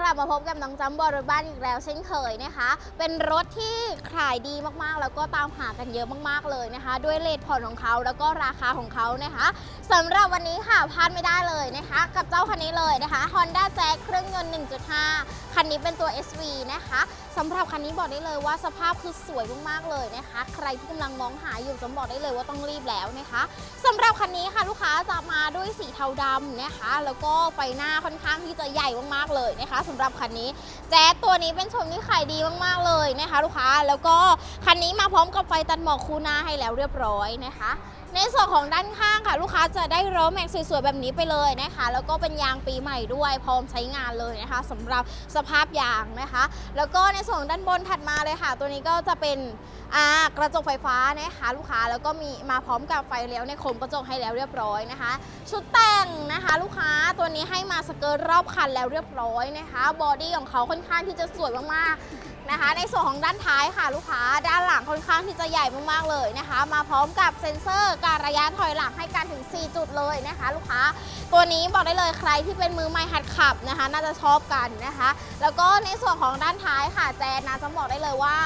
กลับมาพบกับน้องจัมโบรถบ้านอีกแล้วเช่นเคยนะคะ เป็นรถที่ขายดีมากๆ แล้วก็ตามหากันเยอะมากๆเลยนะคะ ด้วยเลทผ่อนของเขาแล้วก็ราคาของเขานะคะสำหรับวันนี้ค่ะพลาดไม่ได้เลยนะคะ กับเจ้าคันนี้เลยนะคะ Honda Jazz เครื่องยนต์ 1.5 คันนี้เป็นตัว SV นะคะสำหรับคันนี้บอกได้เลยว่าสภาพคือสวยมากๆเลยนะคะ ใครที่กำลังมองหาอยู่จำบอกได้เลยว่าต้องรีบแล้วนะคะสำหรับคันนี้ค่ะลูกค้าจะมาด้วยสีเทาดำนะคะ แล้วก็ไฟหน้าค่อนข้างที่จะใหญ่มากๆเลยนะคะสำหรับคันนี้ แจ๊สตัวนี้เป็นชมที่ขายดีมากๆเลยนะคะ ลูกค้า แล้วก็คันนี้มาพร้อมกับไฟตัดหมอกคู่หน้าให้แล้วเรียบร้อยนะคะ ในส่วนของด้านข้างค่ะ ลูกค้าจะได้ล้อแม็กสวยๆแบบนี้ไปเลยนะคะ แล้วก็เป็นยางปีใหม่ด้วยพร้อมใช้งานเลยนะคะสำหรับสภาพยางนะคะ แล้วก็ในส่วนของด้านบนถัดมาเลยค่ะ ตัวนี้ก็จะเป็นกระจกไฟฟ้านะคะลูกค้าแล้วก็มีมาพร้อมกับไฟเลี้ยวในโคมกระจกให้แล้วเรียบร้อยนะคะ ชุดแต่งนะคะ ลูกค้าตัวนี้ให้มาสเกิร์ตรอบคันแล้วเรียบร้อยนะคะ บอดี้ของเขาค่อนข้างที่จะสวยมากๆ นะคะ ในส่วนของด้านท้ายค่ะลูกค้าด้านหลังค่อนข้างที่จะใหญ่มากๆเลยนะคะ มาพร้อมกับเซ็นเซอร์การระยะถอยหลังให้การถึง 4 จุดเลยนะคะ ลูกค้าตัวนี้บอกได้เลยใครที่เป็นมือใหม่หัดขับนะคะ น่าจะชอบกันนะคะ แล้วก็ในส่วนของด้านท้ายค่ะแจนนะจะบอกได้เลยว่า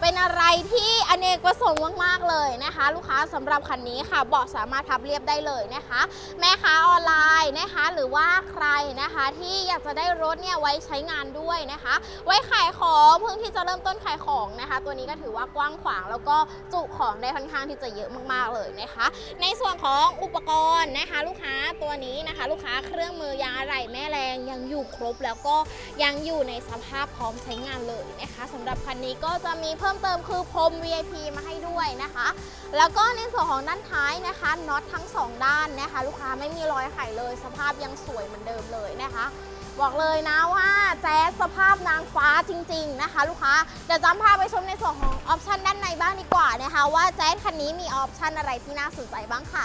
เป็นอะไรที่อเนกประสงค์มากๆเลยนะคะ ลูกค้าสำหรับคันนี้ค่ะเบาะสามารถพับเรียบได้เลยนะคะ แม่ค้าออนไลน์นะคะ หรือว่าใครนะคะที่อยากจะได้รถเนี่ยไว้ใช้งานด้วยนะคะ ไว้ขายของเพิ่งที่จะเริ่มต้นขายของนะคะ ตัวนี้ก็ถือว่ากว้างขวาง แล้วก็จุของได้ค่อนข้างที่จะเยอะมากๆเลยนะคะ ในส่วนของอุปกรณ์นะคะ ลูกค้าตัวนี้นะคะ ลูกค้าเครื่องมือยางอะไหล่แม่แรงยังอยู่ครบแล้วก็ยังอยู่ในสภาพพร้อมใช้งานเลยนะคะสำหรับคันนี้ก็จะมีเพิ่มเติมคือพรม VIP มาให้ด้วยนะคะ แล้วก็ในส่วนของด้านท้ายนะคะน็อตทั้งสองด้านนะคะ ลูกค้าไม่มีรอยไขเลย สภาพยังสวยเหมือนเดิมเลยนะคะ บอกเลยนะว่าแจ๊สสภาพนางฟ้าจริง ๆนะคะ ลูกค้าเดี๋ยวจำพาไปชมในส่วนของออปชันด้านในบ้างดีกว่านะคะ ว่าแจ๊สคันนี้มีออปชันอะไรที่น่าสนใจบ้างค่ะ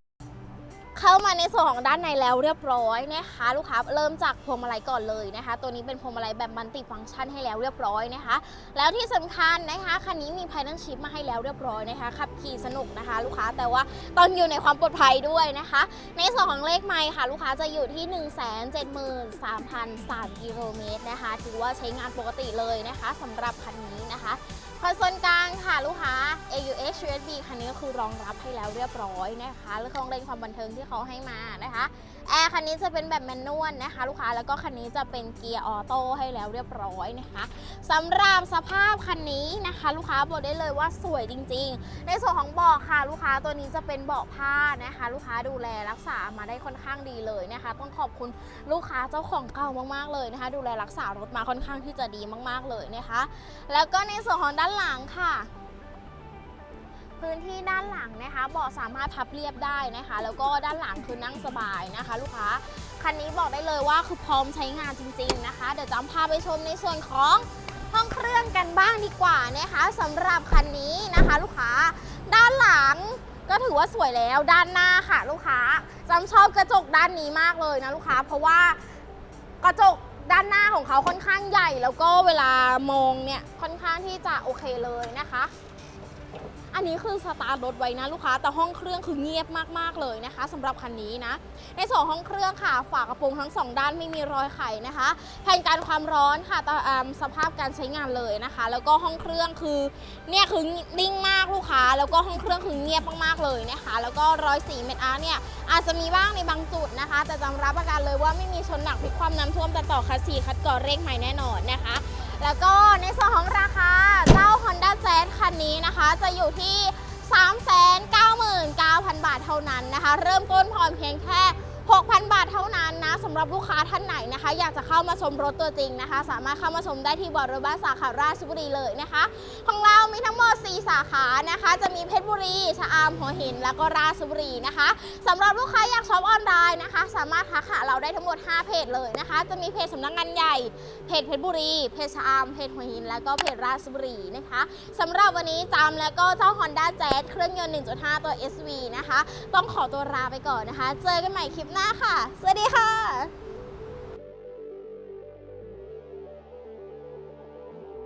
เข้ามาในส่วนของด้านในแล้วเรียบร้อยนะคะ ลูกค้าเริ่มจากพวงมาลัยก่อนเลยนะคะ ตัวนี้เป็นพวงมาลัยแบบมัลติฟังก์ชันให้แล้วเรียบร้อยนะคะ แล้วที่สำคัญนะคะคันนี้มี p i น o n Chip มาให้แล้วเรียบร้อยนะคะขับขี่สนุกนะคะ ลูกค้าแต่ว่าต้องอยู่ในความปลอดภัยด้วยนะคะ ในส่วนของเลขไมล์ค่ะ ลูกค้าจะอยู่ที่ 1 7 3 0กิโลเมตรนะคะถือว่าใช้งานปกติเลยนะคะสำหรับคันนี้นะคะคอนโซลกลางค่ะลูกค้า AUX USB คันนี้ก็คือรองรับให้แล้วเรียบร้อยนะคะและเครื่องเล่นความบันเทิงที่เขาให้มานะคะแอร์คันนี้จะเป็นแบบแมนนวลนะคะ ลูกค้าแล้วก็คันนี้จะเป็นเกียร์ออโต้ให้แล้วเรียบร้อยนะคะสำหรับสภาพคันนี้นะคะ ลูกค้าบอกได้เลยว่าสวยจริง ๆ ในส่วนของเบาะค่ะ ลูกค้าตัวนี้จะเป็นเบาะผ้านะคะ ลูกค้าดูแลรักษามาได้ค่อนข้างดีเลยนะคะ ต้องขอบคุณลูกค้าเจ้าของเก่ามากๆเลยนะคะ ดูแลรักษารถมาค่อนข้างที่จะดีมาก ๆเลยนะคะ แล้วก็ในส่วนของด้านหลังค่ะ พื้นที่ด้านหลังนะคะเบาะสามารถพับเรียบได้นะคะ แล้วก็ด้านหลังคือนั่งสบายนะคะ ลูกค้าคันนี้บอกได้เลยว่าคือพร้อมใช้งานจริง ๆนะคะ เดี๋ยวจำพาไปชมในส่วนของห้องเครื่องกันบ้างดีกว่านะคะสำหรับคันนี้นะคะ ลูกค้าด้านหลังก็ถือว่าสวยแล้วด้านหน้าค่ะ ลูกค้าจำชอบกระจกด้านนี้มากเลยนะลูกค้า เพราะว่ากระจกด้านหน้าของเขาค่อนข้างใหญ่ แล้วก็เวลามองเนี่ยค่อนข้างที่จะโอเคเลยนะคะ อันนี้คือสตาร์ทรถไว้นะลูกค้า แต่ห้องเครื่องคือเงียบมากๆเลยนะคะสำหรับคันนี้นะ ในส่วนห้องเครื่องค่ะ ฝากระโปรงทั้งสองด้านไม่มีรอยไขนะคะแผ่นกันความร้อนค่ะตามสภาพการใช้งานเลยนะคะ แล้วก็ห้องเครื่องคือเนี่ยคือนิ่งมากลูกค้า แล้วก็ห้องเครื่องคือเงียบมากๆเลยนะคะ แล้วก็รอยสีเม็ดอาร์เนี่ยอาจจะมีบ้างในบางจุดนะคะ แต่จำรับประกันเลยว่าไม่มีชนหนักพลิกความน้ำท่วมแต่ต่อคัสซีคัดก่อเร่งใหม่แน่นอนนะคะ แล้วก็ในส่วนของราคาเจ้า Honda Jazz คันนี้นะคะ จะอยู่ที่ 399,000 บาทเท่านั้นนะคะ เริ่มต้นผ่อนเพียงแค่ 6,000 บาทเท่านั้นนะสำหรับลูกค้าท่านไหนนะคะ อยากจะเข้ามาชมรถตัวจริงนะคะ สามารถเข้ามาชมได้ที่บอรถบ้านสาขาราชบุรีเลยนะคะ ของเรามีทั้งหมด 4 สาขานะคะ จะมีเพชรบุรีชะอำหัวหิน แล้วก็ราชบุรีนะคะสำหรับลูกค้าอยากช็อปออนไลน์นะคะ สามารถทักหาเราได้ทั้งหมด 5 เพจเลยนะคะ จะมีเพจสำนักงานใหญ่เพจเพชรบุรีเพจชะอำเพจหัวหิน แล้วก็เพจราชบุรีนะคะสำหรับวันนี้จำแล้วก็เจ้า Honda Jazz เครื่องยนต์ 1.5 ตัว SV นะคะ ต้องขอตัวลาไปก่อนนะคะ เจอกันใหม่คลิปหน้าากค่ะ สวัสดีค่ะ